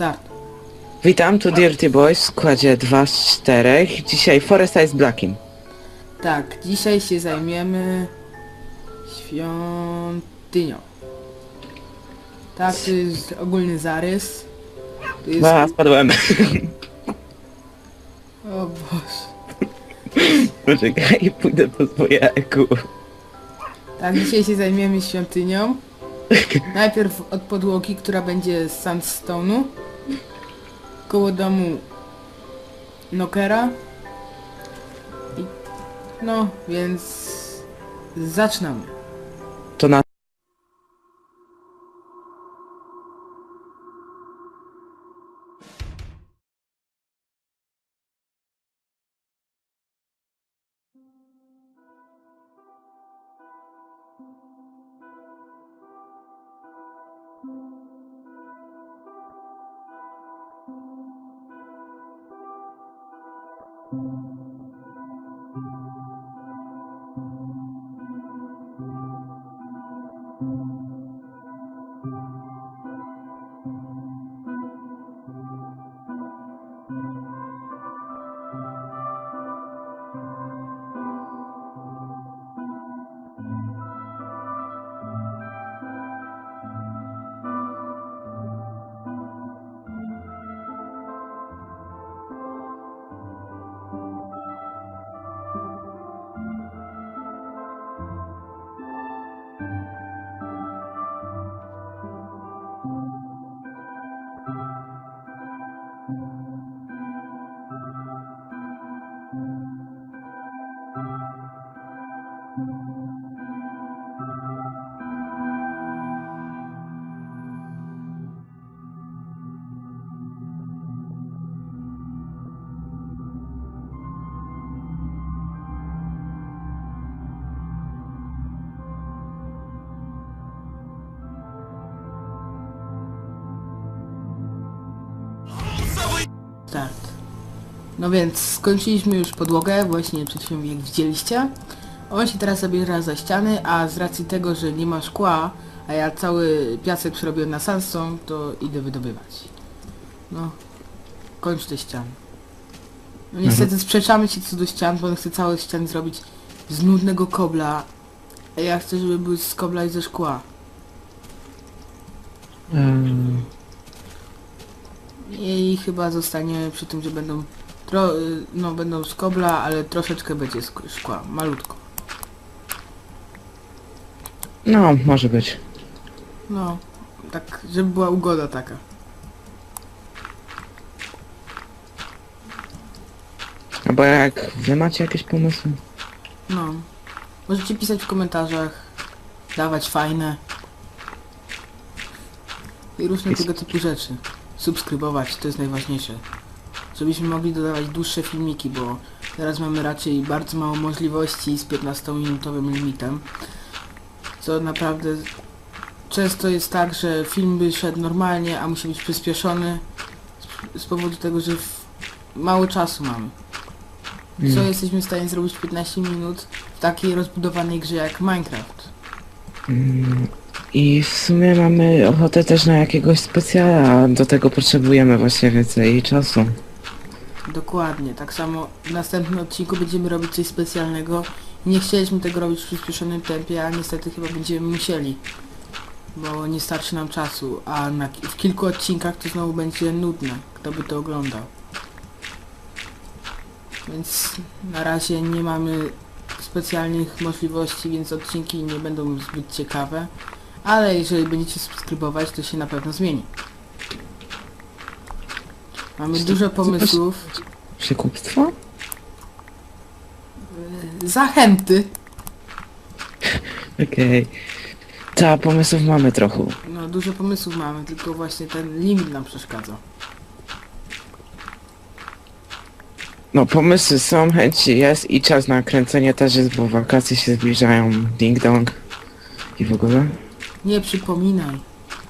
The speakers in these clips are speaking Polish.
Start. Witam, tu Dirty Boys w składzie 2 z 4. Dzisiaj Foresta jest Blackiem. Tak, dzisiaj się zajmiemy świątynią. Tak, to jest ogólny zarys. To jest... A, spadłem. O Boże. Poczekaj, pójdę po swoje eku. Tak, dzisiaj się zajmiemy świątynią. Najpierw od podłogi, która będzie z sandstone'u. Koło domu Nokera. No, więc... Zaczynamy. To na... Start. No więc skończyliśmy już podłogę, właśnie przed chwilą jak widzieliście. On się teraz zabiera za ściany, a z racji tego, że nie ma szkła, a ja cały piasek przerobiłem na sandstone, to idę wydobywać. No, kończ te ściany. No niestety sprzeczamy się co do ścian, bo on chce całe ściany zrobić z nudnego kobla, a ja chcę, żeby były z kobla i ze szkła. Um, I chyba zostanie przy tym, że będą tro, y, no będą z kobla, ale troszeczkę będzie szkła, malutko. no, może być. No, tak, żeby była ugoda taka. Albo jak wy macie jakieś pomysły? No. Możecie pisać w komentarzach, dawać fajne i różne tego typu rzeczy. Subskrybować, to jest najważniejsze. Żebyśmy mogli dodawać dłuższe filmiki, bo teraz mamy raczej bardzo mało możliwości z 15-minutowym limitem. Co naprawdę często jest tak, że film by szedł normalnie, a musi być przyspieszony z, powodu tego, że mało czasu mamy. Co Mm. jesteśmy w stanie zrobić w 15 minut w takiej rozbudowanej grze jak Minecraft? Mm, I w sumie mamy ochotę też na jakiegoś specjala, do tego potrzebujemy właśnie więcej czasu. Dokładnie, tak samo w następnym odcinku będziemy robić coś specjalnego. Nie chcieliśmy tego robić w przyspieszonym tempie, a niestety chyba będziemy musieli. Bo nie starczy nam czasu, a na, w kilku odcinkach to znowu będzie nudne, kto by to oglądał. Więc na razie nie mamy specjalnych możliwości, więc odcinki nie będą zbyt ciekawe. Ale jeżeli będziecie subskrybować, to się na pewno zmieni. Mamy dużo pomysłów. Przekupstwo? Zachęty. Okej. Ta, pomysłów mamy trochę. No dużo pomysłów mamy, tylko właśnie ten limit nam przeszkadza. No, pomysły są, chęci jest i czas na kręcenie też jest, bo wakacje się zbliżają. Ding dong. I w ogóle? Nie przypominaj.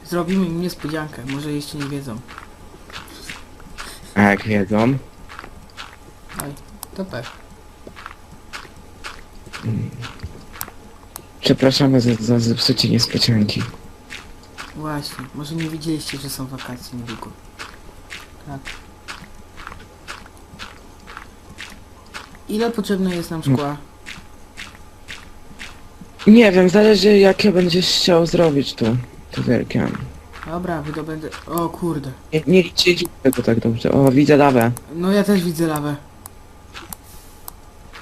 Zrobimy im niespodziankę, może jeszcze nie wiedzą. A jak wiedzą, Oj, to pech. Przepraszamy za, za zepsucie niespodzianki. Właśnie, może nie widzieliście, że są wakacje niedługo. Tak. Ile potrzebne jest nam szkła? Nie wiem, zależy jakie będziesz chciał zrobić tu. To wielkie. Dobra, wydobędę... O kurde. Nie, nie liczyć tego tak dobrze. O, widzę lawę. No ja też widzę lawę.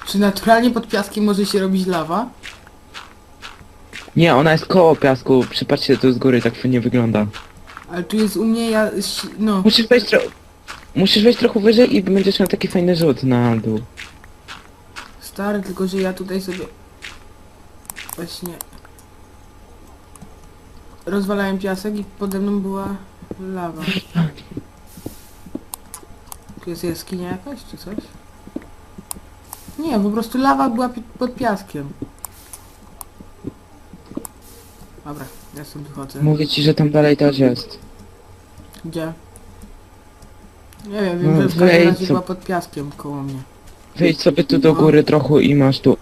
Czy naturalnie pod piaskiem może się robić lawa? Nie, ona jest koło piasku. Przypatrzcie tu z góry, tak fajnie wygląda. Ale tu jest u mnie, ja... no... Musisz wejść tro... Musisz wejść trochę wyżej i będziesz miał taki fajny rzut na dół. Stary, tylko że ja tutaj sobie... Właśnie... Rozwalałem piasek i pode mną była lawa. Tu jest jaskinia jakaś, czy coś? Nie, po prostu lawa była pi- pod piaskiem. Dobra, ja stąd wychodzę. Mówię ci, że tam dalej też jest. Gdzie? Nie wiem, wiem, No, że w każdym wejdź razie była pod piaskiem koło mnie. Wejdź sobie tu do góry trochę i masz tu.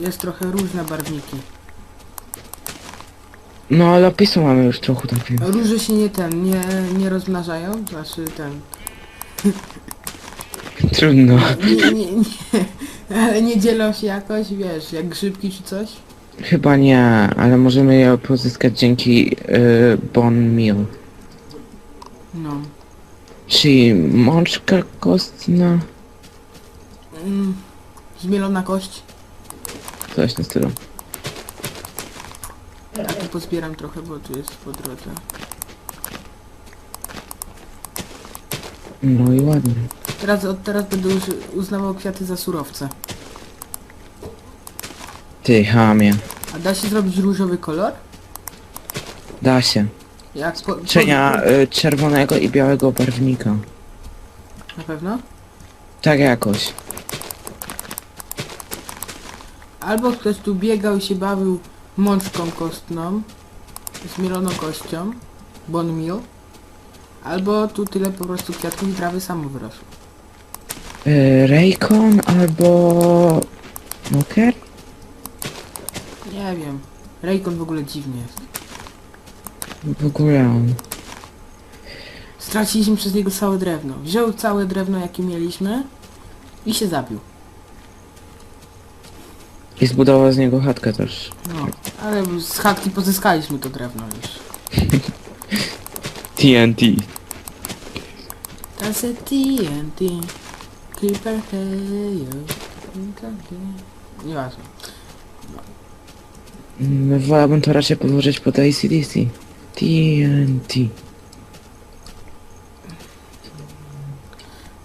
Jest trochę różne barwniki. No, ale opisu mamy już trochę tak wiem. Róże się nie ten, nie, nie rozmnażają, znaczy ten. Trudno. Nie, nie, nie, ale nie dzielą się jakoś, wiesz, jak grzybki czy coś. Chyba nie, ale możemy je pozyskać dzięki y, Bone Meal. No. Czyli mączka kostna, Mm, zmielona kość. coś na stylu. Pozbieram trochę, bo tu jest po drodze. No i ładnie. Teraz, od teraz będę uży, uznawał kwiaty za surowce. Ty, hamie. A da się zrobić różowy kolor? Da się. Jak po, po, Czynia y, czerwonego i białego barwnika. Na pewno? Tak jakoś. Albo ktoś tu biegał i się bawił mączką kostną, zmieloną kością, bone meal, albo tu tyle po prostu kwiatków i trawy samo wyrosło. Y, Raycon albo... Moker? Nie wiem. Raycon w ogóle dziwnie jest. W ogóle on. Straciliśmy przez niego całe drewno. Wziął całe drewno jakie mieliśmy i się zabił. I zbudował z niego chatkę też. No, ale z chatki pozyskaliśmy to drewno już. TNT. That's a TNT. Creeper hejo. Nieważne. Mm, Wolałbym to raczej podłożyć pod ACDC. TNT.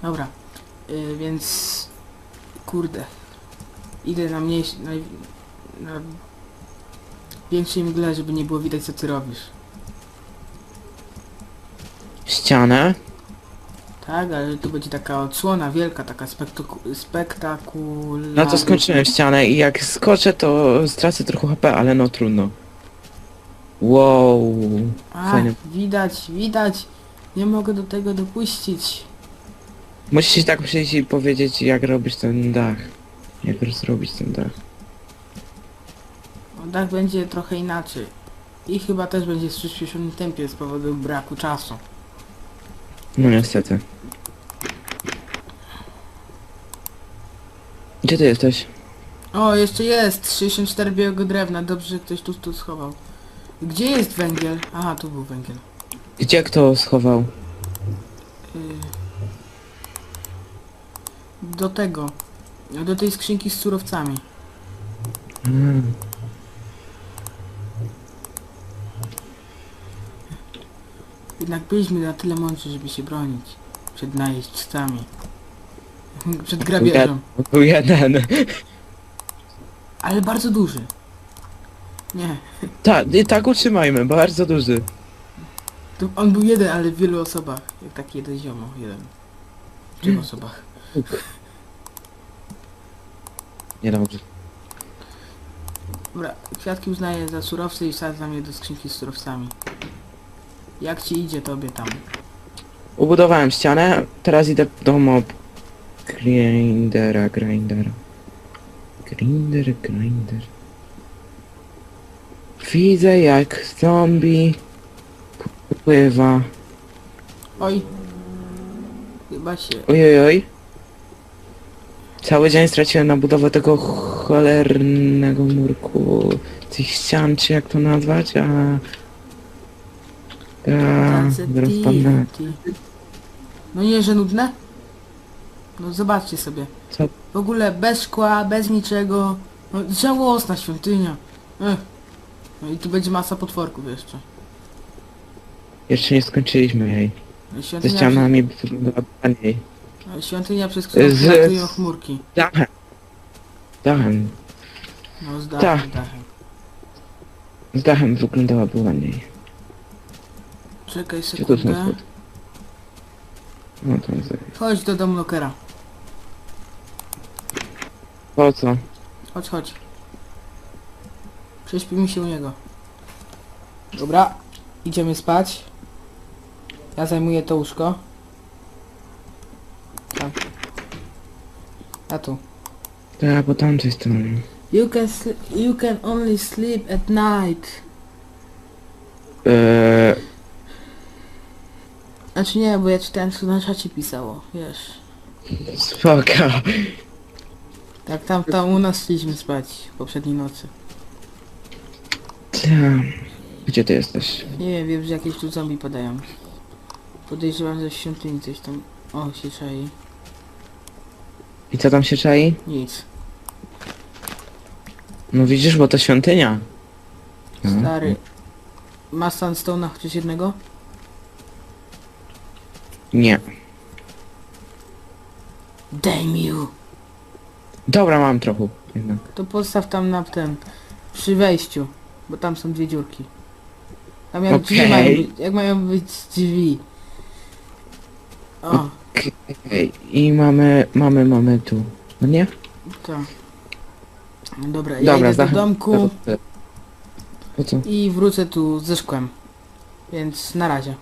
Dobra, y, więc kurde, idę na mniejszy, na, na większej mgle, żeby nie było widać co ty robisz. Ścianę. Tak, ale to będzie taka odsłona wielka, taka spektaku spektakularna. No to skończyłem ścianę i jak skoczę to stracę trochę HP, ale no trudno. Wow. A, fajne. widać, widać, nie mogę do tego dopuścić. Musisz tak przyjść i powiedzieć jak robisz ten dach. Jak zrobić ten dach. Tak będzie trochę inaczej. I chyba też będzie w przyspieszonym tempie z powodu braku czasu. No niestety. Gdzie ty jesteś? O, jeszcze jest! 64 białego drewna, dobrze, że ktoś tu, tu schował. Gdzie jest węgiel? Aha, tu był węgiel. Gdzie kto schował? Y, Do tego. Do tej skrzynki z surowcami. Mm. Jednak byliśmy na tyle mądrzy, żeby się bronić. Przed najeźdźcami. Przed grabieżą. Był jeden. Ale bardzo duży. Nie. Tak, tak utrzymajmy, bardzo duży. To on był jeden, ale w wielu osobach. Jak taki jeden ziomo. Jeden. W trzech osobach. Niedobrze. Dobra, kwiatki uznaję za surowce i wsadzam je do skrzynki z surowcami. Jak ci idzie tobie tam? Ubudowałem ścianę, teraz idę do mob grindera, grindera. Grinder, grinder. Widzę jak zombie pływa. Oj, Chyba się... Ojojoj. Cały dzień straciłem na budowę tego cholernego murku. Tych ścian, czy jak to nazwać, a... A... rozpadnę. No nie, że nudne? No zobaczcie sobie. Co? W ogóle bez szkła, bez niczego. No, żałosna świątynia. Ech. No i tu będzie masa potworków jeszcze. Jeszcze nie skończyliśmy jej. No, Ze Świątynia, ścianami taniej. Świątynia przez którą Z- przelatują chmurki. Dachem. Dachem. No z Tak. dachem, dachem. Z dachem wyglądałaby ładniej. Czekaj to są sekundę. schody? No to jest... Chodź do domu Lokera. Po co? Chodź, chodź. Prześpimy się u niego. Dobra, idziemy spać. Ja zajmuję to łóżko. Tam. A tu. Tak, po tamtej stronie. You can you can only sleep at night. Eee, Znaczy nie, bo ja czytałem co na czacie pisało, wiesz. spoko. Tak tam, tam u nas szliśmy spać poprzedniej nocy. Ta. Gdzie ty jesteś? Nie wiem, wiem, że jakieś tu zombie padają. Podejrzewam, że w świątyni coś tam... O, się czai. I co tam się czai? Nic. No widzisz, bo to świątynia. No. Stary. Ma sandstone'a chociaż jednego? Nie. Damn you! Dobra, mam trochę. Jednak. To postaw tam na ten... Przy wejściu. Bo tam są dwie dziurki. Tam jak drzwi Okej. mają być, jak mają być drzwi. O, Okej, I mamy, mamy, mamy tu. No nie? to. No Dobra, ja Dobra, idę do domku co? i wrócę tu ze szkłem. Więc na razie.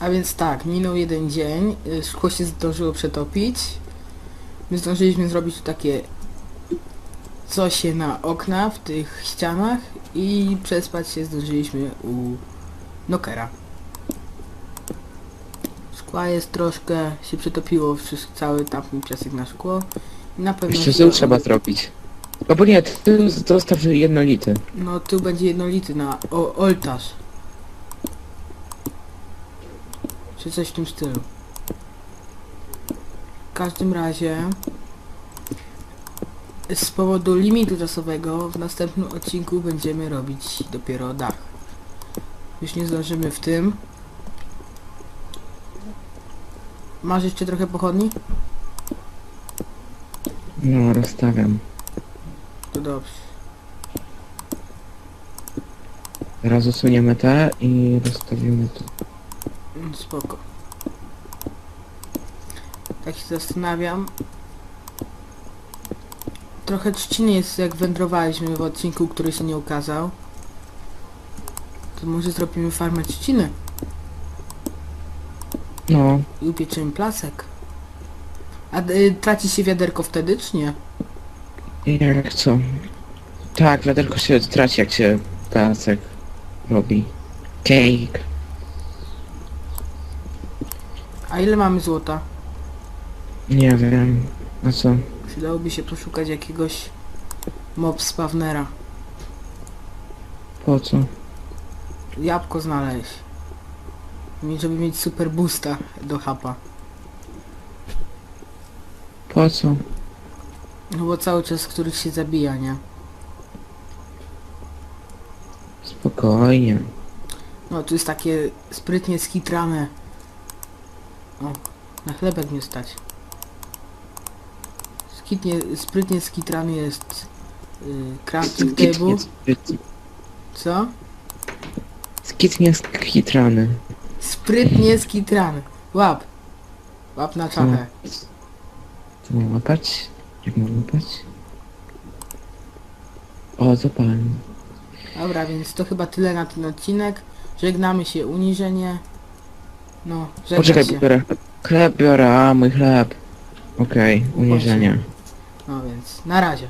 A więc tak, minął jeden dzień, y, szkło się zdążyło przetopić. My zdążyliśmy zrobić tu takie coś na okna w tych ścianach i przespać się zdążyliśmy u Nokera. Szkła jest troszkę, się przetopiło wszystko, cały tamten piasek na szkło. I na pewno Jeszcze tył trzeba zrobić. No bo nie, ty zostaw jednolity. No tu będzie jednolity na o, ołtarz. Czy coś w tym stylu. W każdym razie z powodu limitu czasowego w następnym odcinku będziemy robić dopiero dach. Już nie zdążymy w tym. Masz jeszcze trochę pochodni? No, rozstawiam. To dobrze. Teraz usuniemy te i rozstawimy tu. Mm, Spoko. Tak się zastanawiam. Trochę trzciny jest jak wędrowaliśmy w odcinku, który się nie ukazał. To może zrobimy farmę trzciny No, i upieczymy placek. A y, traci się wiaderko wtedy, czy nie? jak co? Tak, wiaderko się traci jak się placek robi. Cake. A ile mamy złota? Nie wiem. A co? Przydałoby się poszukać jakiegoś mob spawnera. Po co? Jabłko znaleźć. Żeby mieć super boosta do hapa. Po co? No bo cały czas których się zabija, nie? Spokojnie. No tu jest takie sprytnie skitrane. O, na chlebek nie stać. Skitnie, sprytnie skitrany jest yy, crafting table. Co? skitnie skitrany. Sprytnie skitrany. Łap. Łap na czachę. Co mam łapać? Jak mam łapać? O, zapalę. Dobra, więc to chyba tyle na ten odcinek. Żegnamy się uniżenie. No, żegnam Poczekaj, się. biorę. Chleb biorę, a mój chleb. Okej, uniżenie. No więc, na razie.